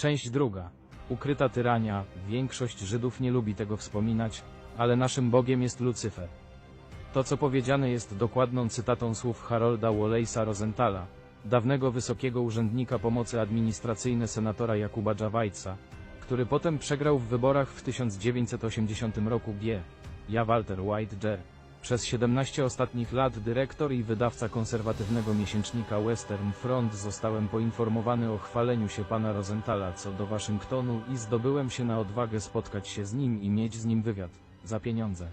Część druga. Ukryta tyrania. Większość Żydów nie lubi tego wspominać, ale naszym Bogiem jest Lucyfer. To, co powiedziane jest dokładną cytatą słów Harolda Wallace'a Rosenthala, dawnego wysokiego urzędnika pomocy administracyjne senatora Jakuba Dżawajca, który potem przegrał w wyborach w 1980 roku G. Ja Walter White J. Przez 17 ostatnich lat dyrektor i wydawca konserwatywnego miesięcznika Western Front zostałem poinformowany o chwaleniu się pana Rosenthala co do Waszyngtonu i zdobyłem się na odwagę spotkać się z nim i mieć z nim wywiad. Za pieniądze.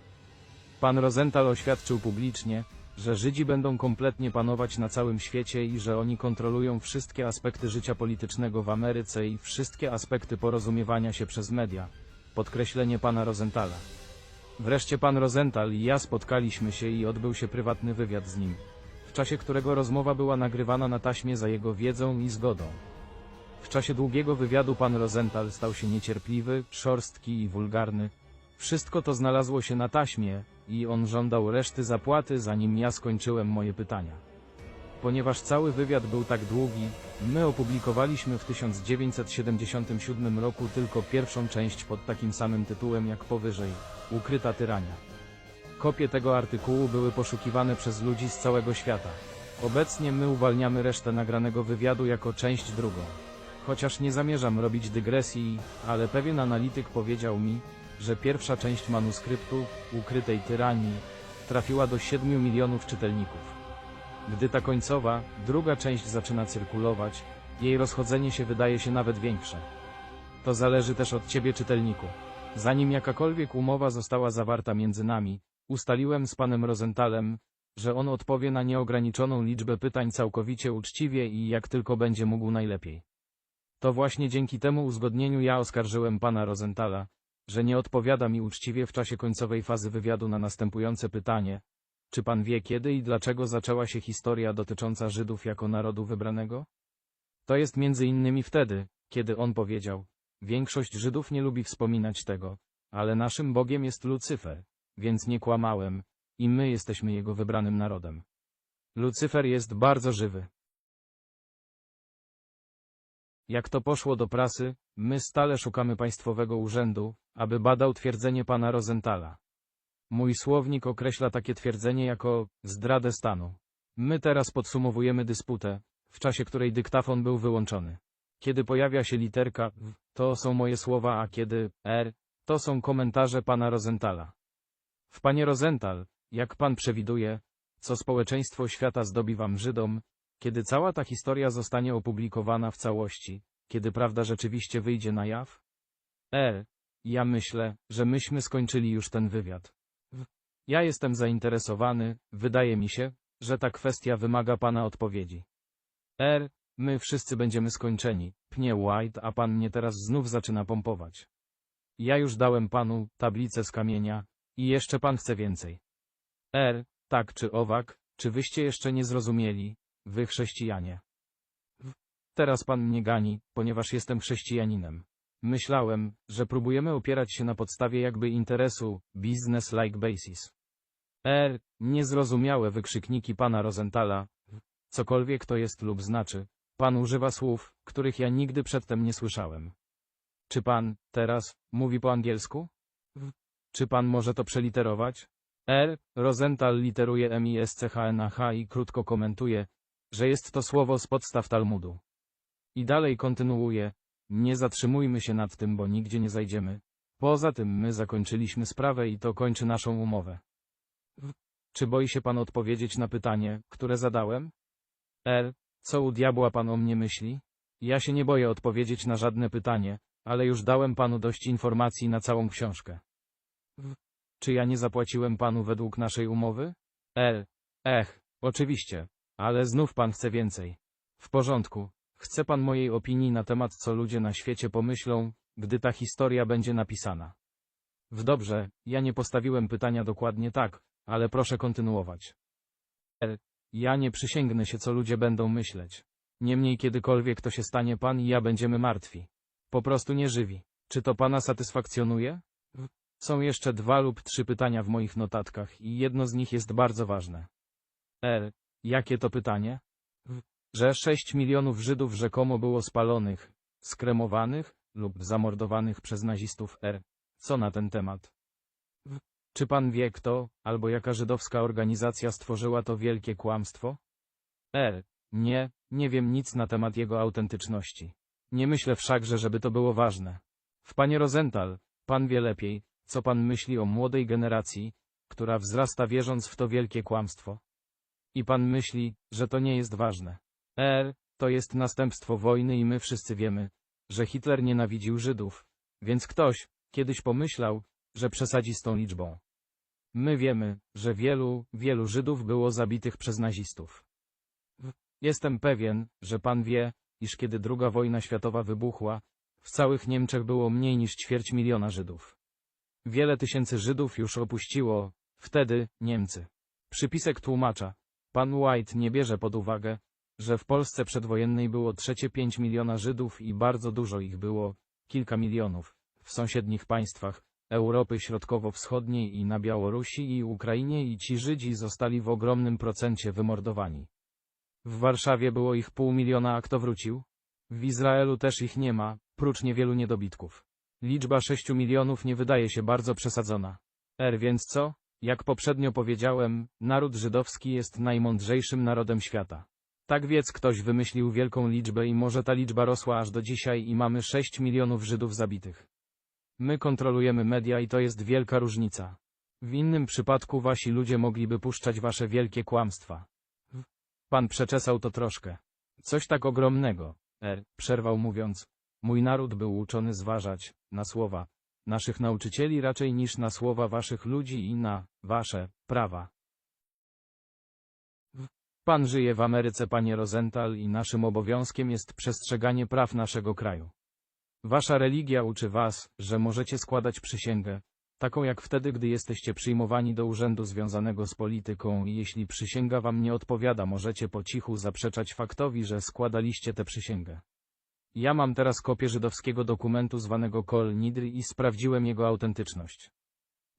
Pan Rosenthal oświadczył publicznie, że Żydzi będą kompletnie panować na całym świecie i że oni kontrolują wszystkie aspekty życia politycznego w Ameryce i wszystkie aspekty porozumiewania się przez media. Podkreślenie pana Rosenthala. Wreszcie pan Rosenthal i ja spotkaliśmy się i odbył się prywatny wywiad z nim, w czasie którego rozmowa była nagrywana na taśmie za jego wiedzą i zgodą. W czasie długiego wywiadu pan Rosenthal stał się niecierpliwy, szorstki i wulgarny. Wszystko to znalazło się na taśmie i on żądał reszty zapłaty zanim ja skończyłem moje pytania. Ponieważ cały wywiad był tak długi, my opublikowaliśmy w 1977 roku tylko pierwszą część pod takim samym tytułem jak powyżej Ukryta tyrania. Kopie tego artykułu były poszukiwane przez ludzi z całego świata. Obecnie my uwalniamy resztę nagranego wywiadu jako część drugą. Chociaż nie zamierzam robić dygresji, ale pewien analityk powiedział mi, że pierwsza część manuskryptu, ukrytej tyranii, trafiła do 7 milionów czytelników. Gdy ta końcowa, druga część zaczyna cyrkulować, jej rozchodzenie się wydaje się nawet większe. To zależy też od ciebie czytelniku. Zanim jakakolwiek umowa została zawarta między nami, ustaliłem z panem Rosenthalem, że on odpowie na nieograniczoną liczbę pytań całkowicie uczciwie i jak tylko będzie mógł najlepiej. To właśnie dzięki temu uzgodnieniu ja oskarżyłem pana Rosenthala, że nie odpowiada mi uczciwie w czasie końcowej fazy wywiadu na następujące pytanie. Czy pan wie kiedy i dlaczego zaczęła się historia dotycząca Żydów jako narodu wybranego? To jest między innymi wtedy, kiedy on powiedział, większość Żydów nie lubi wspominać tego, ale naszym Bogiem jest Lucyfer, więc nie kłamałem, i my jesteśmy jego wybranym narodem. Lucyfer jest bardzo żywy. Jak to poszło do prasy, my stale szukamy państwowego urzędu, aby badał twierdzenie pana Rosenthala. Mój słownik określa takie twierdzenie jako zdradę stanu. My teraz podsumowujemy dysputę, w czasie której dyktafon był wyłączony. Kiedy pojawia się literka W, to są moje słowa, a kiedy R, to są komentarze pana Rosenthala. W panie Rosenthal, jak pan przewiduje, co społeczeństwo świata zdobi wam Żydom, kiedy cała ta historia zostanie opublikowana w całości, kiedy prawda rzeczywiście wyjdzie na jaw? R, ja myślę, że myśmy skończyli już ten wywiad. Ja jestem zainteresowany, wydaje mi się, że ta kwestia wymaga pana odpowiedzi. R, my wszyscy będziemy skończeni, pnie White, a pan mnie teraz znów zaczyna pompować. Ja już dałem panu tablicę z kamienia i jeszcze pan chce więcej. R, tak czy owak, czy wyście jeszcze nie zrozumieli, wy chrześcijanie. W. Teraz pan mnie gani, ponieważ jestem chrześcijaninem. Myślałem, że próbujemy opierać się na podstawie jakby interesu, business-like basis. R. Niezrozumiałe wykrzykniki pana Rosenthala. Cokolwiek to jest lub znaczy. Pan używa słów, których ja nigdy przedtem nie słyszałem. Czy pan, teraz, mówi po angielsku? Czy pan może to przeliterować? R. Rosenthal literuje M-I-S-C-H-N-A-H i krótko komentuje, że jest to słowo z podstaw Talmudu. I dalej kontynuuje, nie zatrzymujmy się nad tym, bo nigdzie nie zajdziemy. Poza tym my zakończyliśmy sprawę i to kończy naszą umowę. Czy boi się pan odpowiedzieć na pytanie, które zadałem? R. Co u diabła pan o mnie myśli? Ja się nie boję odpowiedzieć na żadne pytanie, ale już dałem panu dość informacji na całą książkę. W. Czy ja nie zapłaciłem panu według naszej umowy? L. Ech, oczywiście, ale znów pan chce więcej. W porządku. Chce pan mojej opinii na temat, co ludzie na świecie pomyślą, gdy ta historia będzie napisana. W dobrze, ja nie postawiłem pytania dokładnie tak, ale proszę kontynuować. R. Ja nie przysięgnę się, co ludzie będą myśleć. Niemniej kiedykolwiek to się stanie, pan i ja będziemy martwi. Po prostu nie żywi. Czy to pana satysfakcjonuje? W. Są jeszcze dwa lub trzy pytania w moich notatkach i jedno z nich jest bardzo ważne. R. Jakie to pytanie? W. Że 6 milionów Żydów rzekomo było spalonych, skremowanych lub zamordowanych przez nazistów R. Co na ten temat? Czy pan wie kto, albo jaka żydowska organizacja stworzyła to wielkie kłamstwo? R. Nie, nie wiem nic na temat jego autentyczności. Nie myślę wszakże, żeby to było ważne. W panie Rosenthal, pan wie lepiej, co pan myśli o młodej generacji, która wzrasta wierząc w to wielkie kłamstwo. I pan myśli, że to nie jest ważne. R. To jest następstwo wojny i my wszyscy wiemy, że Hitler nienawidził Żydów, więc ktoś kiedyś pomyślał, że przesadzi z tą liczbą. My wiemy, że wielu, wielu Żydów było zabitych przez nazistów. Jestem pewien, że pan wie, iż kiedy II wojna światowa wybuchła, w całych Niemczech było mniej niż ćwierć miliona Żydów. Wiele tysięcy Żydów już opuściło, wtedy, Niemcy. Przypisek tłumacza. Pan White nie bierze pod uwagę, że w Polsce przedwojennej było trzecie 5 miliona Żydów i bardzo dużo ich było, kilka milionów, w sąsiednich państwach, Europy Środkowo-Wschodniej i na Białorusi i Ukrainie i ci Żydzi zostali w ogromnym procencie wymordowani. W Warszawie było ich pół miliona, a kto wrócił? W Izraelu też ich nie ma, prócz niewielu niedobitków. Liczba 6 milionów nie wydaje się bardzo przesadzona. R więc co? Jak poprzednio powiedziałem, naród żydowski jest najmądrzejszym narodem świata. Tak więc ktoś wymyślił wielką liczbę i może ta liczba rosła aż do dzisiaj i mamy 6 milionów Żydów zabitych. My kontrolujemy media i to jest wielka różnica. W innym przypadku wasi ludzie mogliby puszczać wasze wielkie kłamstwa. W- Pan przeczesał to troszkę. Coś tak ogromnego. R. Przerwał mówiąc. Mój naród był uczony zważać na słowa naszych nauczycieli raczej niż na słowa waszych ludzi i na wasze prawa. W- Pan żyje w Ameryce, panie Rosenthal, i naszym obowiązkiem jest przestrzeganie praw naszego kraju. Wasza religia uczy was, że możecie składać przysięgę, taką jak wtedy, gdy jesteście przyjmowani do urzędu związanego z polityką i jeśli przysięga wam nie odpowiada, możecie po cichu zaprzeczać faktowi, że składaliście tę przysięgę. Ja mam teraz kopię żydowskiego dokumentu zwanego Kol Nidr i sprawdziłem jego autentyczność.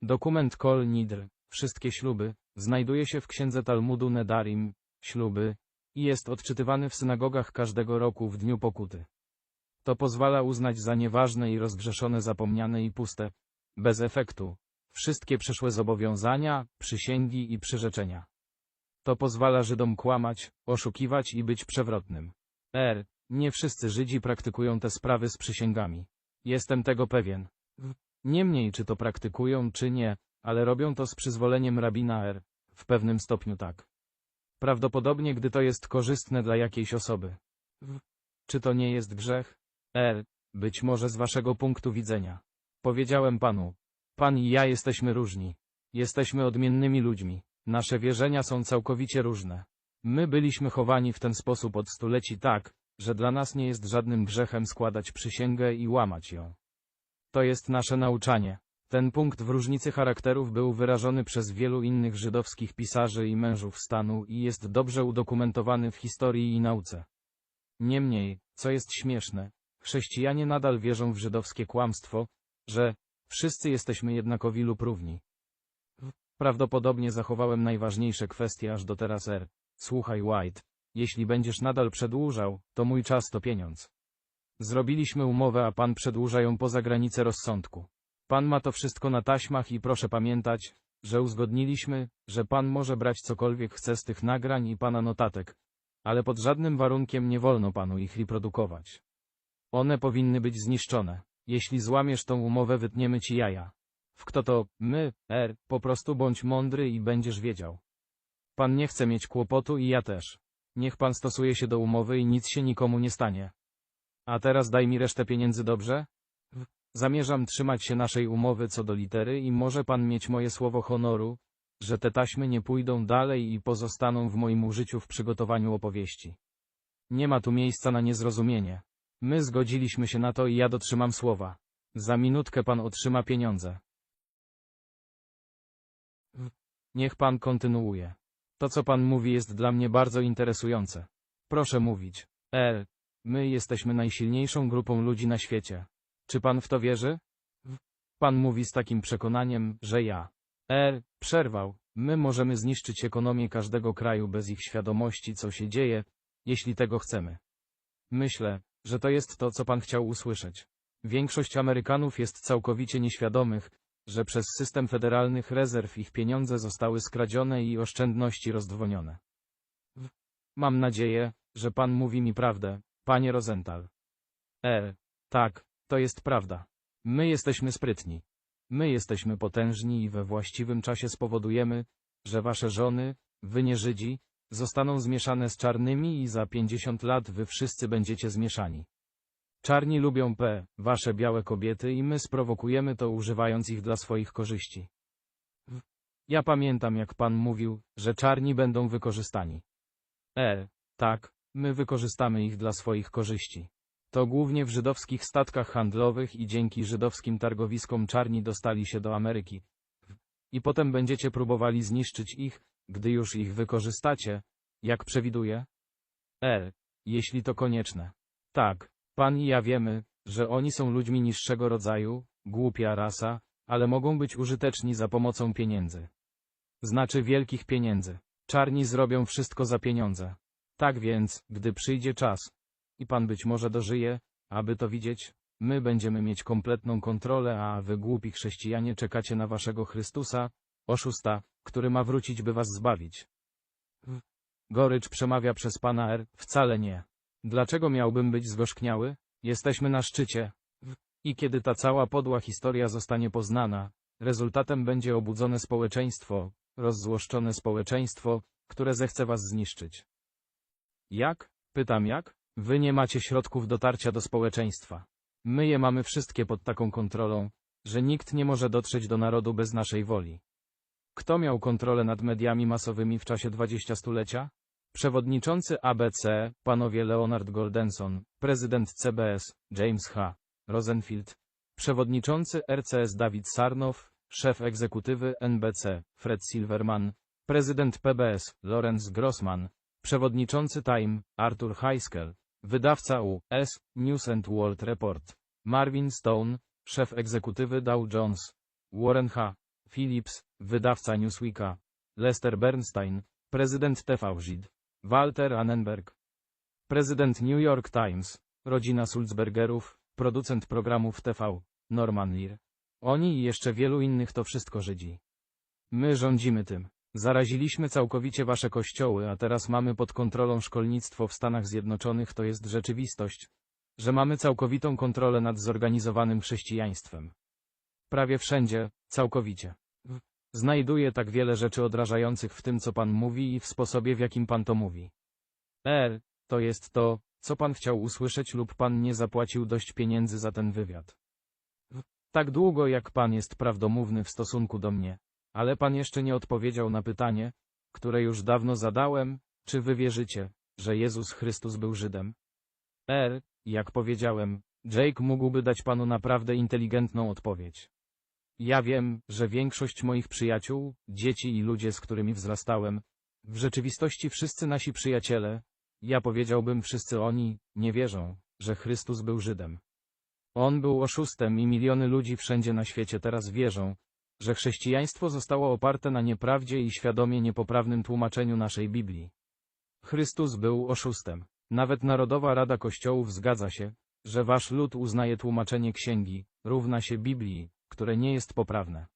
Dokument Kol Nidr, wszystkie śluby, znajduje się w księdze Talmudu Nedarim, śluby, i jest odczytywany w synagogach każdego roku w dniu pokuty. To pozwala uznać za nieważne i rozgrzeszone zapomniane i puste, bez efektu, wszystkie przeszłe zobowiązania, przysięgi i przyrzeczenia. To pozwala Żydom kłamać, oszukiwać i być przewrotnym. R. Nie wszyscy Żydzi praktykują te sprawy z przysięgami. Jestem tego pewien. Niemniej czy to praktykują, czy nie, ale robią to z przyzwoleniem rabina R. W pewnym stopniu tak. Prawdopodobnie gdy to jest korzystne dla jakiejś osoby. Czy to nie jest grzech? R. Być może z waszego punktu widzenia. Powiedziałem panu. Pan i ja jesteśmy różni. Jesteśmy odmiennymi ludźmi. Nasze wierzenia są całkowicie różne. My byliśmy chowani w ten sposób od stuleci tak, że dla nas nie jest żadnym grzechem składać przysięgę i łamać ją. To jest nasze nauczanie. Ten punkt w różnicy charakterów był wyrażony przez wielu innych żydowskich pisarzy i mężów stanu i jest dobrze udokumentowany w historii i nauce. Niemniej, co jest śmieszne, chrześcijanie nadal wierzą w żydowskie kłamstwo, że wszyscy jesteśmy jednakowi lub równi. Prawdopodobnie zachowałem najważniejsze kwestie aż do teraz R. Słuchaj White, jeśli będziesz nadal przedłużał, to mój czas to pieniądz. Zrobiliśmy umowę, a pan przedłuża ją poza granicę rozsądku. Pan ma to wszystko na taśmach i proszę pamiętać, że uzgodniliśmy, że pan może brać cokolwiek chce z tych nagrań i pana notatek, ale pod żadnym warunkiem nie wolno panu ich reprodukować. One powinny być zniszczone. Jeśli złamiesz tą umowę, wytniemy ci jaja. W kto to, my, R, po prostu bądź mądry i będziesz wiedział. Pan nie chce mieć kłopotu i ja też. Niech pan stosuje się do umowy i nic się nikomu nie stanie. A teraz daj mi resztę pieniędzy, dobrze? W- Zamierzam trzymać się naszej umowy co do litery i może pan mieć moje słowo honoru, że te taśmy nie pójdą dalej i pozostaną w moim użyciu w przygotowaniu opowieści. Nie ma tu miejsca na niezrozumienie. My zgodziliśmy się na to i ja dotrzymam słowa. Za minutkę pan otrzyma pieniądze. Niech pan kontynuuje. To co pan mówi jest dla mnie bardzo interesujące. Proszę mówić. R. My jesteśmy najsilniejszą grupą ludzi na świecie. Czy pan w to wierzy? Pan mówi z takim przekonaniem, że ja. R. Przerwał. My możemy zniszczyć ekonomię każdego kraju bez ich świadomości, co się dzieje, jeśli tego chcemy. Myślę, że to jest to, co pan chciał usłyszeć. Większość Amerykanów jest całkowicie nieświadomych, że przez system federalnych rezerw ich pieniądze zostały skradzione i oszczędności rozdwonione. W- Mam nadzieję, że pan mówi mi prawdę, panie Rosenthal. E, tak, to jest prawda. My jesteśmy sprytni. My jesteśmy potężni i we właściwym czasie spowodujemy, że wasze żony, wy nie Żydzi, zostaną zmieszane z czarnymi i za 50 lat wy wszyscy będziecie zmieszani. Czarni lubią P, wasze białe kobiety i my sprowokujemy to używając ich dla swoich korzyści. Ja pamiętam jak pan mówił, że czarni będą wykorzystani. E, tak, my wykorzystamy ich dla swoich korzyści. To głównie w żydowskich statkach handlowych i dzięki żydowskim targowiskom czarni dostali się do Ameryki. I potem będziecie próbowali zniszczyć ich, gdy już ich wykorzystacie, jak przewiduje? E, jeśli to konieczne. Tak, pan i ja wiemy, że oni są ludźmi niższego rodzaju, głupia rasa, ale mogą być użyteczni za pomocą pieniędzy. Znaczy wielkich pieniędzy. Czarni zrobią wszystko za pieniądze. Tak więc, gdy przyjdzie czas, i pan być może dożyje, aby to widzieć, my będziemy mieć kompletną kontrolę, a wy głupi chrześcijanie czekacie na waszego Chrystusa, oszusta, który ma wrócić, by was zbawić. Gorycz przemawia przez pana R. Wcale nie. Dlaczego miałbym być zgorzkniały? Jesteśmy na szczycie. I kiedy ta cała podła historia zostanie poznana, rezultatem będzie obudzone społeczeństwo, rozzłoszczone społeczeństwo, które zechce was zniszczyć. Jak? Pytam jak? Wy nie macie środków dotarcia do społeczeństwa. My je mamy wszystkie pod taką kontrolą, że nikt nie może dotrzeć do narodu bez naszej woli. Kto miał kontrolę nad mediami masowymi w czasie 20 stulecia? Przewodniczący ABC, panowie Leonard Goldenson, prezydent CBS, James H. Rosenfield, przewodniczący RCS Dawid Sarnow, szef egzekutywy NBC, Fred Silverman, prezydent PBS, Lawrence Grossman, przewodniczący Time, Arthur Heiskell, wydawca US, News and World Report, Marvin Stone, szef egzekutywy Dow Jones, Warren H. Phillips, wydawca Newsweeka, Lester Bernstein, prezydent TV Żyd, Walter Annenberg, prezydent New York Times, rodzina Sulzbergerów, producent programów TV, Norman Lear. Oni i jeszcze wielu innych to wszystko Żydzi. My rządzimy tym. Zaraziliśmy całkowicie wasze kościoły, a teraz mamy pod kontrolą szkolnictwo w Stanach Zjednoczonych, to jest rzeczywistość, że mamy całkowitą kontrolę nad zorganizowanym chrześcijaństwem. Prawie wszędzie, całkowicie. Znajduję tak wiele rzeczy odrażających w tym, co pan mówi i w sposobie, w jakim pan to mówi. R, to jest to, co pan chciał usłyszeć lub pan nie zapłacił dość pieniędzy za ten wywiad. Tak długo jak pan jest prawdomówny w stosunku do mnie, ale pan jeszcze nie odpowiedział na pytanie, które już dawno zadałem, czy wy wierzycie, że Jezus Chrystus był Żydem? R, jak powiedziałem, Jake mógłby dać panu naprawdę inteligentną odpowiedź. Ja wiem, że większość moich przyjaciół, dzieci i ludzie, z którymi wzrastałem, w rzeczywistości wszyscy nasi przyjaciele, ja powiedziałbym wszyscy oni, nie wierzą, że Chrystus był Żydem. On był oszustem i miliony ludzi wszędzie na świecie teraz wierzą, że chrześcijaństwo zostało oparte na nieprawdzie i świadomie niepoprawnym tłumaczeniu naszej Biblii. Chrystus był oszustem. Nawet Narodowa Rada Kościołów zgadza się, że wasz lud uznaje tłumaczenie księgi, równa się Biblii, które nie jest poprawne.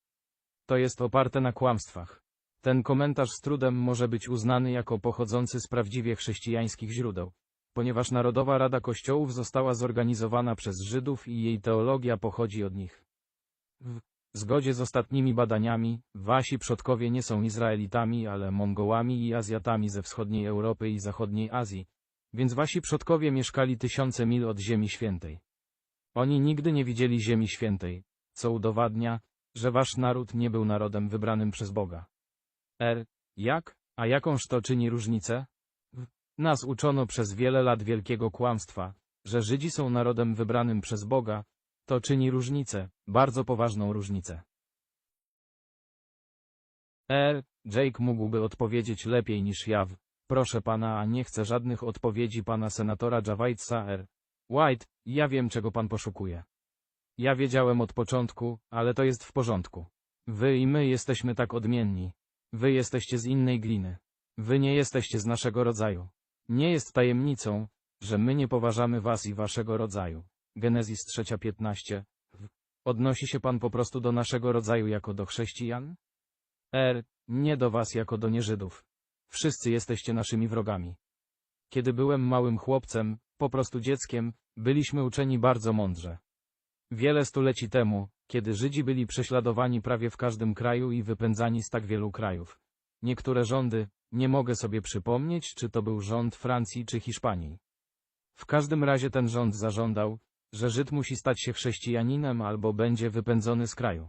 To jest oparte na kłamstwach. Ten komentarz z trudem może być uznany jako pochodzący z prawdziwie chrześcijańskich źródeł, ponieważ Narodowa Rada Kościołów została zorganizowana przez Żydów i jej teologia pochodzi od nich. W zgodzie z ostatnimi badaniami, wasi przodkowie nie są Izraelitami, ale Mongołami i Azjatami ze wschodniej Europy i zachodniej Azji, więc wasi przodkowie mieszkali tysiące mil od Ziemi Świętej. Oni nigdy nie widzieli Ziemi Świętej, co udowadnia, że wasz naród nie był narodem wybranym przez Boga. R. Jak? A jakąż to czyni różnicę? Nas uczono przez wiele lat wielkiego kłamstwa, że Żydzi są narodem wybranym przez Boga, to czyni różnicę, bardzo poważną różnicę. R. Jake mógłby odpowiedzieć lepiej niż ja. w- Proszę pana, a nie chcę żadnych odpowiedzi pana senatora Javajca R. White, ja wiem czego pan poszukuje. Ja wiedziałem od początku, ale to jest w porządku. Wy i my jesteśmy tak odmienni. Wy jesteście z innej gliny. Wy nie jesteście z naszego rodzaju. Nie jest tajemnicą, że my nie poważamy was i waszego rodzaju. Genezis 3:15. Odnosi się pan po prostu do naszego rodzaju jako do chrześcijan? R. Nie do was jako do nieżydów. Wszyscy jesteście naszymi wrogami. Kiedy byłem małym chłopcem, po prostu dzieckiem, byliśmy uczeni bardzo mądrze. Wiele stuleci temu, kiedy Żydzi byli prześladowani prawie w każdym kraju i wypędzani z tak wielu krajów. Niektóre rządy, nie mogę sobie przypomnieć, czy to był rząd Francji czy Hiszpanii. W każdym razie ten rząd zażądał, że Żyd musi stać się chrześcijaninem albo będzie wypędzony z kraju.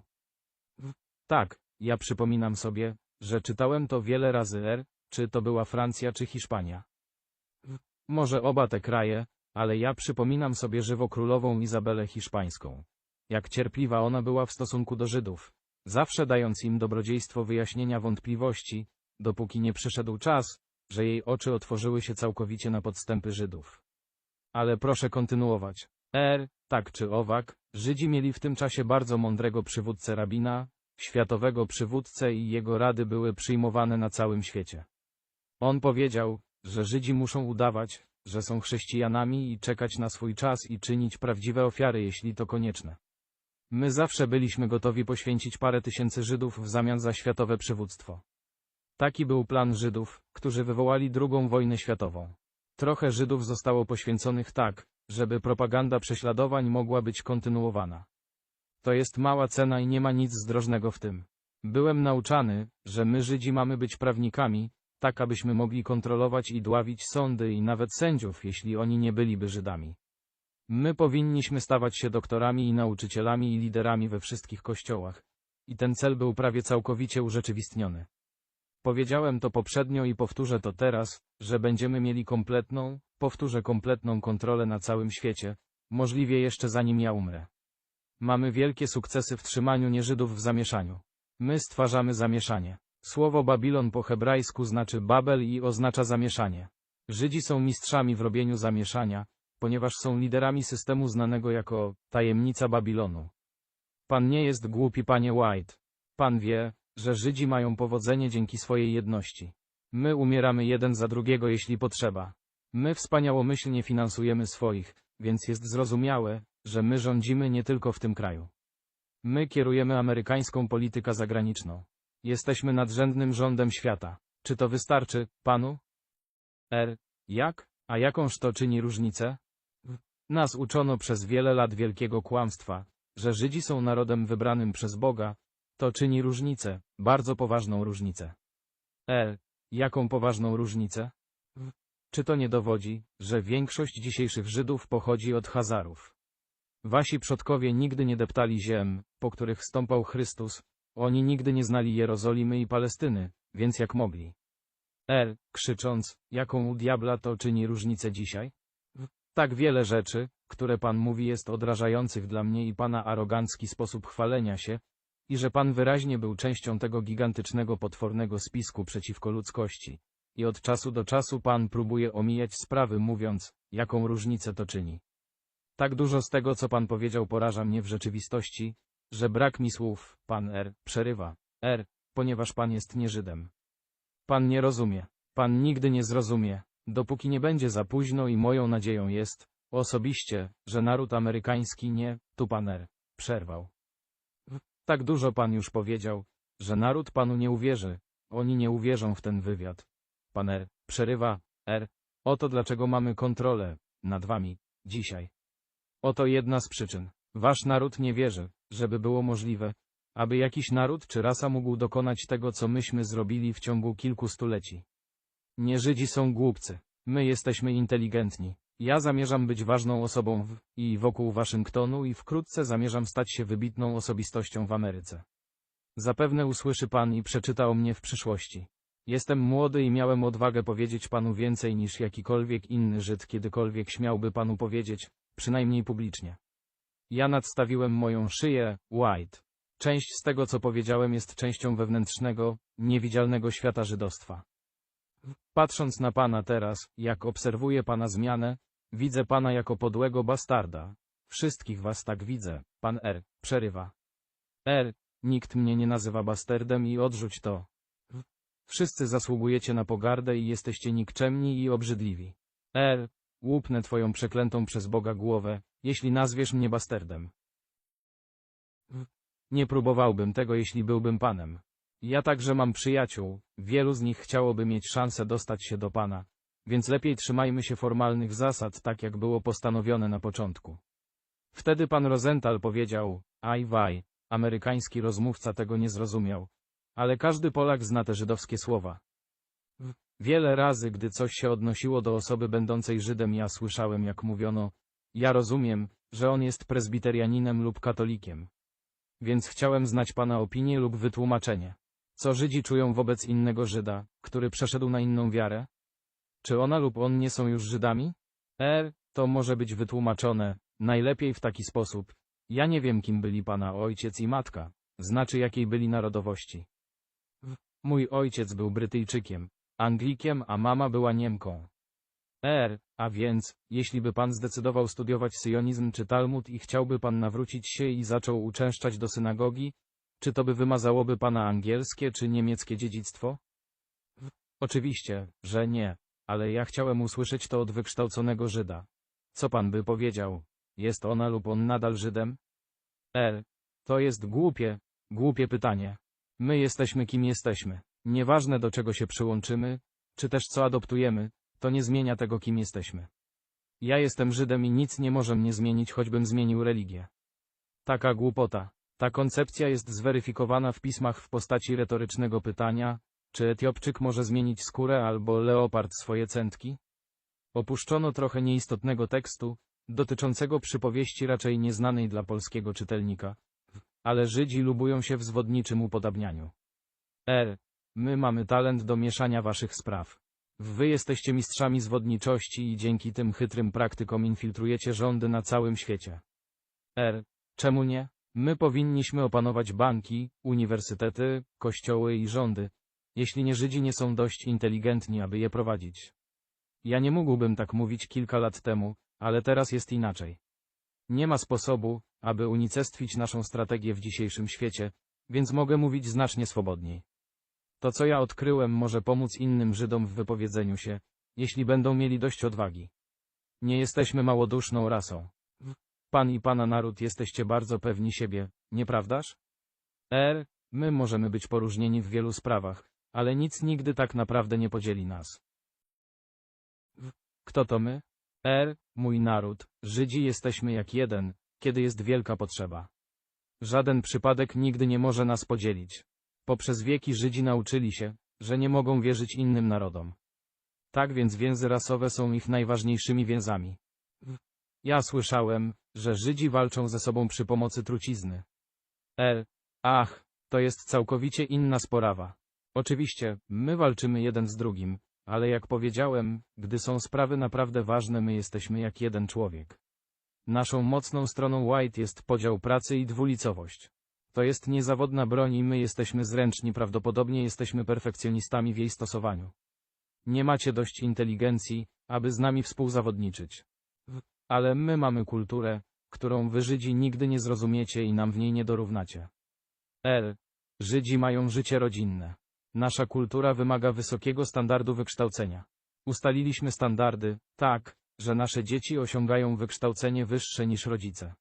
Tak, ja przypominam sobie, że czytałem to wiele razy R, czy to była Francja czy Hiszpania. Może oba te kraje, ale ja przypominam sobie żywo królową Izabelę Hiszpańską. Jak cierpliwa ona była w stosunku do Żydów, zawsze dając im dobrodziejstwo wyjaśnienia wątpliwości, dopóki nie przyszedł czas, że jej oczy otworzyły się całkowicie na podstępy Żydów. Ale proszę kontynuować. R, tak czy owak, Żydzi mieli w tym czasie bardzo mądrego przywódcę rabina, światowego przywódcę i jego rady były przyjmowane na całym świecie. On powiedział, że Żydzi muszą udawać, że są chrześcijanami i czekać na swój czas i czynić prawdziwe ofiary, jeśli to konieczne. My zawsze byliśmy gotowi poświęcić parę tysięcy Żydów w zamian za światowe przywództwo. Taki był plan Żydów, którzy wywołali II wojnę światową. Trochę Żydów zostało poświęconych tak, żeby propaganda prześladowań mogła być kontynuowana. To jest mała cena i nie ma nic zdrożnego w tym. Byłem nauczany, że my Żydzi mamy być prawnikami, tak abyśmy mogli kontrolować i dławić sądy i nawet sędziów, jeśli oni nie byliby Żydami. My powinniśmy stawać się doktorami i nauczycielami i liderami we wszystkich kościołach. I ten cel był prawie całkowicie urzeczywistniony. Powiedziałem to poprzednio i powtórzę to teraz, że będziemy mieli kompletną, powtórzę kompletną kontrolę na całym świecie, możliwie jeszcze zanim ja umrę. Mamy wielkie sukcesy w trzymaniu nieżydów w zamieszaniu. My stwarzamy zamieszanie. Słowo Babilon po hebrajsku znaczy Babel i oznacza zamieszanie. Żydzi są mistrzami w robieniu zamieszania, ponieważ są liderami systemu znanego jako tajemnica Babilonu. Pan nie jest głupi, panie White. Pan wie, że Żydzi mają powodzenie dzięki swojej jedności. My umieramy jeden za drugiego, jeśli potrzeba. My wspaniałomyślnie finansujemy swoich, więc jest zrozumiałe, że my rządzimy nie tylko w tym kraju. My kierujemy amerykańską politykę zagraniczną. Jesteśmy nadrzędnym rządem świata. Czy to wystarczy, panu? R. Jak? A jakąż to czyni różnicę? Nas uczono przez wiele lat wielkiego kłamstwa, że Żydzi są narodem wybranym przez Boga. To czyni różnicę, bardzo poważną różnicę. R. Jaką poważną różnicę? W- Czy to nie dowodzi, że większość dzisiejszych Żydów pochodzi od Hazarów? Wasi przodkowie nigdy nie deptali ziem, po których stąpał Chrystus, oni nigdy nie znali Jerozolimy i Palestyny, więc jak mogli? R, krzycząc, jaką u diabla to czyni różnicę dzisiaj? W- Tak wiele rzeczy, które Pan mówi jest odrażających dla mnie i Pana arogancki sposób chwalenia się, i że Pan wyraźnie był częścią tego gigantycznego potwornego spisku przeciwko ludzkości. I od czasu do czasu Pan próbuje omijać sprawy mówiąc, jaką różnicę to czyni. Tak dużo z tego, co Pan powiedział, poraża mnie w rzeczywistości, że brak mi słów, Pan R, przerywa, R, ponieważ Pan jest nie Żydem. Pan nie rozumie. Pan nigdy nie zrozumie, dopóki nie będzie za późno i moją nadzieją jest, osobiście, że naród amerykański nie, tu Pan R, przerwał. Tak dużo Pan już powiedział, że naród Panu nie uwierzy, oni nie uwierzą w ten wywiad. Pan R, przerywa, R, oto dlaczego mamy kontrolę nad Wami, dzisiaj. Oto jedna z przyczyn. Wasz naród nie wierzy, żeby było możliwe, aby jakiś naród czy rasa mógł dokonać tego, co myśmy zrobili w ciągu kilku stuleci. Nie Żydzi są głupcy. My jesteśmy inteligentni. Ja zamierzam być ważną osobą w i wokół Waszyngtonu i wkrótce zamierzam stać się wybitną osobistością w Ameryce. Zapewne usłyszy Pan i przeczyta o mnie w przyszłości. Jestem młody i miałem odwagę powiedzieć Panu więcej niż jakikolwiek inny Żyd kiedykolwiek śmiałby Panu powiedzieć, przynajmniej publicznie. Ja nadstawiłem moją szyję, White. Część z tego, co powiedziałem, jest częścią wewnętrznego, niewidzialnego świata żydostwa. Patrząc na Pana teraz, jak obserwuję Pana zmianę, widzę Pana jako podłego bastarda. Wszystkich Was tak widzę, Pan R. przerywa. R. Nikt mnie nie nazywa bastardem i odrzuć to. Wszyscy zasługujecie na pogardę i jesteście nikczemni i obrzydliwi. R. łupnę twoją przeklętą przez Boga głowę, jeśli nazwiesz mnie bastardem. Nie próbowałbym tego, jeśli byłbym panem. Ja także mam przyjaciół, wielu z nich chciałoby mieć szansę dostać się do pana, więc lepiej trzymajmy się formalnych zasad, tak jak było postanowione na początku. Wtedy pan Rosenthal powiedział, aj waj, amerykański rozmówca tego nie zrozumiał, ale każdy Polak zna te żydowskie słowa. Wiele razy, gdy coś się odnosiło do osoby będącej Żydem, ja słyszałem, jak mówiono, ja rozumiem, że on jest prezbiterianinem lub katolikiem. Więc chciałem znać pana opinię lub wytłumaczenie. Co Żydzi czują wobec innego Żyda, który przeszedł na inną wiarę? Czy ona lub on nie są już Żydami? Er, to może być wytłumaczone, najlepiej w taki sposób. Ja nie wiem, kim byli pana ojciec i matka, znaczy jakiej byli narodowości. W- Mój ojciec był Brytyjczykiem, Anglikiem, a mama była Niemką. Er, a więc, jeśli by pan zdecydował studiować syjonizm czy Talmud i chciałby pan nawrócić się i zaczął uczęszczać do synagogi, czy to by wymazałoby pana angielskie czy niemieckie dziedzictwo? W- Oczywiście, że nie, ale ja chciałem usłyszeć to od wykształconego Żyda. Co pan by powiedział? Jest ona lub on nadal Żydem? Er, to jest głupie, głupie pytanie. My jesteśmy kim jesteśmy. Nieważne do czego się przyłączymy, czy też co adoptujemy, to nie zmienia tego kim jesteśmy. Ja jestem Żydem i nic nie może mnie zmienić, choćbym zmienił religię. Taka głupota. Ta koncepcja jest zweryfikowana w pismach w postaci retorycznego pytania, czy Etiopczyk może zmienić skórę albo leopard swoje centki? Opuszczono trochę nieistotnego tekstu, dotyczącego przypowieści raczej nieznanej dla polskiego czytelnika, ale Żydzi lubują się w zwodniczym upodabnianiu. R. My mamy talent do mieszania waszych spraw. Wy jesteście mistrzami zwodniczości i dzięki tym chytrym praktykom infiltrujecie rządy na całym świecie. R. Czemu nie? My powinniśmy opanować banki, uniwersytety, kościoły i rządy, jeśli nie Żydzi nie są dość inteligentni, aby je prowadzić. Ja nie mógłbym tak mówić kilka lat temu, ale teraz jest inaczej. Nie ma sposobu, aby unicestwić naszą strategię w dzisiejszym świecie, więc mogę mówić znacznie swobodniej. To co ja odkryłem może pomóc innym Żydom w wypowiedzeniu się, jeśli będą mieli dość odwagi. Nie jesteśmy małoduszną rasą. Pan i pana naród jesteście bardzo pewni siebie, nieprawdaż? Er, my możemy być poróżnieni w wielu sprawach, ale nic nigdy tak naprawdę nie podzieli nas. Kto to my? Er, mój naród, Żydzi jesteśmy jak jeden, kiedy jest wielka potrzeba. Żaden przypadek nigdy nie może nas podzielić. Poprzez wieki Żydzi nauczyli się, że nie mogą wierzyć innym narodom. Tak więc więzy rasowe są ich najważniejszymi więzami. Ja słyszałem, że Żydzi walczą ze sobą przy pomocy trucizny. Er, ach, to jest całkowicie inna sprawa. Oczywiście, my walczymy jeden z drugim, ale jak powiedziałem, gdy są sprawy naprawdę ważne, my jesteśmy jak jeden człowiek. Naszą mocną stroną White jest podział pracy i dwulicowość. To jest niezawodna broń i my jesteśmy zręczni, prawdopodobnie jesteśmy perfekcjonistami w jej stosowaniu. Nie macie dość inteligencji, aby z nami współzawodniczyć. Ale my mamy kulturę, którą wy Żydzi nigdy nie zrozumiecie i nam w niej nie dorównacie. L. Żydzi mają życie rodzinne. Nasza kultura wymaga wysokiego standardu wykształcenia. Ustaliliśmy standardy, tak, że nasze dzieci osiągają wykształcenie wyższe niż rodzice.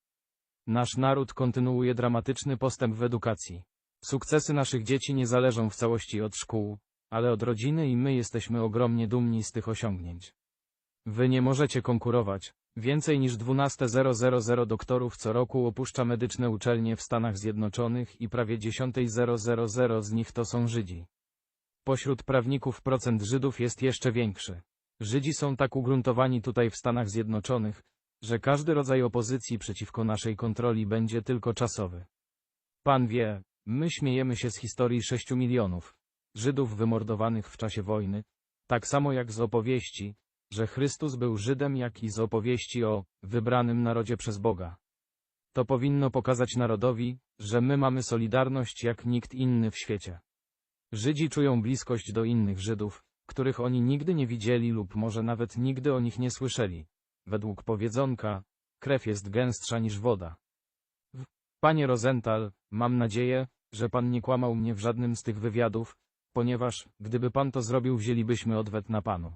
Nasz naród kontynuuje dramatyczny postęp w edukacji. Sukcesy naszych dzieci nie zależą w całości od szkół, ale od rodziny i my jesteśmy ogromnie dumni z tych osiągnięć. Wy nie możecie konkurować. Więcej niż 12.000 doktorów co roku opuszcza medyczne uczelnie w Stanach Zjednoczonych i prawie 10.000 z nich to są Żydzi. Pośród prawników procent Żydów jest jeszcze większy. Żydzi są tak ugruntowani tutaj w Stanach Zjednoczonych, że każdy rodzaj opozycji przeciwko naszej kontroli będzie tylko czasowy. Pan wie, my śmiejemy się z historii 6 milionów Żydów wymordowanych w czasie wojny, tak samo jak z opowieści, że Chrystus był Żydem, jak i z opowieści o wybranym narodzie przez Boga. To powinno pokazać narodowi, że my mamy solidarność jak nikt inny w świecie. Żydzi czują bliskość do innych Żydów, których oni nigdy nie widzieli lub może nawet nigdy o nich nie słyszeli. Według powiedzonka, krew jest gęstsza niż woda. Panie Rosenthal, mam nadzieję, że pan nie kłamał mnie w żadnym z tych wywiadów, ponieważ, gdyby pan to zrobił, wzięlibyśmy odwet na panu.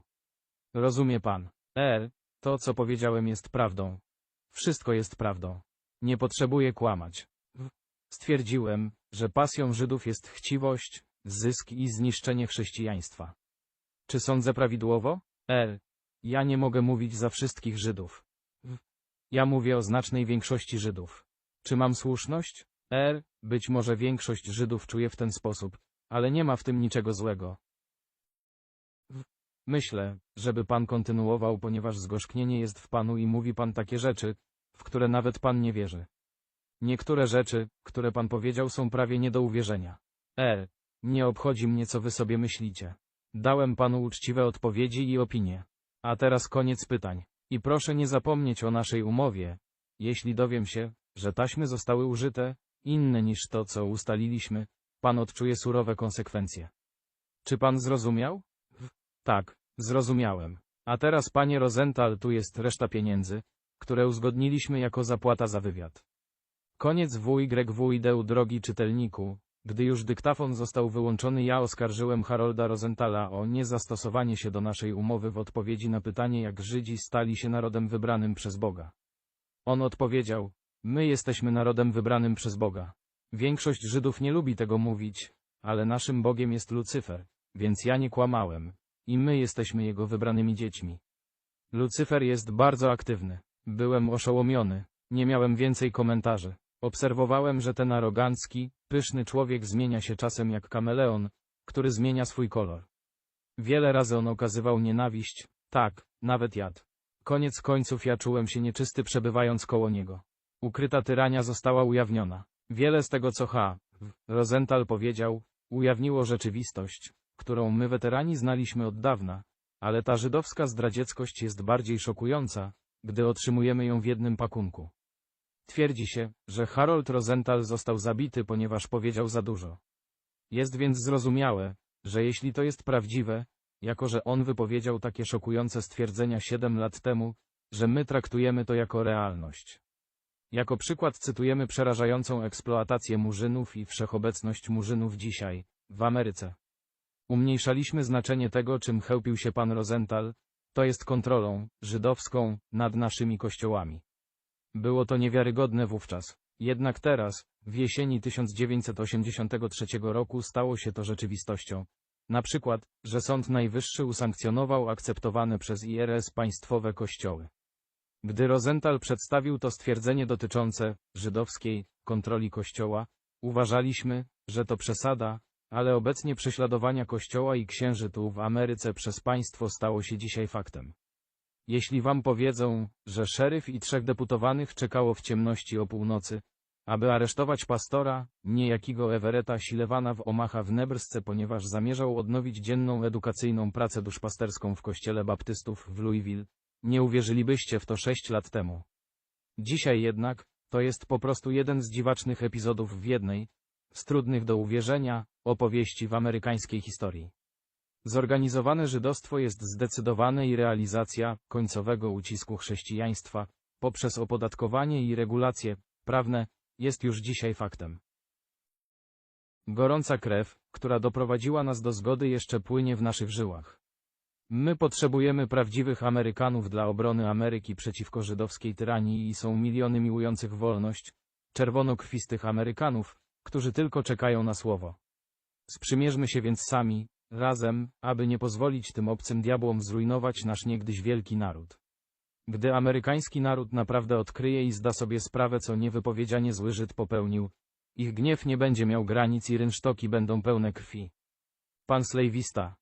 Rozumie pan. R. To, co powiedziałem, jest prawdą. Wszystko jest prawdą. Nie potrzebuję kłamać. Stwierdziłem, że pasją Żydów jest chciwość, zysk i zniszczenie chrześcijaństwa. Czy sądzę prawidłowo? L. Ja nie mogę mówić za wszystkich Żydów. Ja mówię o znacznej większości Żydów. Czy mam słuszność? R. Być może większość Żydów czuje w ten sposób, ale nie ma w tym niczego złego. Myślę, żeby pan kontynuował, ponieważ zgorzknienie jest w panu i mówi pan takie rzeczy, w które nawet pan nie wierzy. Niektóre rzeczy, które pan powiedział, są prawie nie do uwierzenia. R. Nie obchodzi mnie, co wy sobie myślicie. Dałem panu uczciwe odpowiedzi i opinie. A teraz koniec pytań. I proszę nie zapomnieć o naszej umowie. Jeśli dowiem się, że taśmy zostały użyte, inne niż to, co ustaliliśmy, pan odczuje surowe konsekwencje. Czy pan zrozumiał? Tak, zrozumiałem. A teraz, panie Rosenthal, tu jest reszta pieniędzy, które uzgodniliśmy jako zapłata za wywiad. Koniec WYWD, drogi czytelniku. Gdy już dyktafon został wyłączony, ja oskarżyłem Harolda Rosenthala o niezastosowanie się do naszej umowy w odpowiedzi na pytanie, jak Żydzi stali się narodem wybranym przez Boga. On odpowiedział: My jesteśmy narodem wybranym przez Boga. Większość Żydów nie lubi tego mówić, ale naszym Bogiem jest Lucyfer, więc ja nie kłamałem. I my jesteśmy jego wybranymi dziećmi. Lucyfer jest bardzo aktywny. Byłem oszołomiony. Nie miałem więcej komentarzy. Obserwowałem, że ten arogancki, pyszny człowiek zmienia się czasem jak kameleon, który zmienia swój kolor. Wiele razy on okazywał nienawiść, tak, nawet jad. Koniec końców ja czułem się nieczysty przebywając koło niego. Ukryta tyrania została ujawniona. Wiele z tego co H. Rosenthal powiedział, ujawniło rzeczywistość, którą my weterani znaliśmy od dawna, ale ta żydowska zdradzieckość jest bardziej szokująca, gdy otrzymujemy ją w jednym pakunku. Twierdzi się, że Harold Rosenthal został zabity, ponieważ powiedział za dużo. Jest więc zrozumiałe, że jeśli to jest prawdziwe, jako że on wypowiedział takie szokujące stwierdzenia 7 lat temu, że my traktujemy to jako realność. Jako przykład cytujemy przerażającą eksploatację murzynów i wszechobecność murzynów dzisiaj, w Ameryce. Umniejszaliśmy znaczenie tego, czym chełpił się pan Rosenthal, to jest kontrolą, żydowską, nad naszymi kościołami. Było to niewiarygodne wówczas. Jednak teraz, w jesieni 1983 roku stało się to rzeczywistością. Na przykład, że Sąd Najwyższy usankcjonował akceptowane przez IRS państwowe kościoły. Gdy Rosenthal przedstawił to stwierdzenie dotyczące żydowskiej kontroli kościoła, uważaliśmy, że to przesada, ale obecnie prześladowania kościoła i księży tu w Ameryce przez państwo stało się dzisiaj faktem. Jeśli wam powiedzą, że szeryf i trzech deputowanych czekało w ciemności o północy, aby aresztować pastora, niejakiego Everetta Silewana w Omaha w Nebrsce, ponieważ zamierzał odnowić dzienną edukacyjną pracę duszpasterską w kościele baptystów w Louisville, nie uwierzylibyście w to sześć lat temu. Dzisiaj jednak, to jest po prostu jeden z dziwacznych epizodów w jednej, z trudnych do uwierzenia, opowieści w amerykańskiej historii. Zorganizowane żydostwo jest zdecydowane i realizacja końcowego ucisku chrześcijaństwa poprzez opodatkowanie i regulacje prawne jest już dzisiaj faktem. Gorąca krew, która doprowadziła nas do zgody jeszcze płynie w naszych żyłach. My potrzebujemy prawdziwych Amerykanów dla obrony Ameryki przeciwko żydowskiej tyranii i są miliony miłujących wolność, czerwonokrwistych Amerykanów, którzy tylko czekają na słowo. Sprzymierzmy się więc sami, razem, aby nie pozwolić tym obcym diabłom zrujnować nasz niegdyś wielki naród. Gdy amerykański naród naprawdę odkryje i zda sobie sprawę, co niewypowiedzianie zły Żyd popełnił, ich gniew nie będzie miał granic i rynsztoki będą pełne krwi. Pan Slejwista,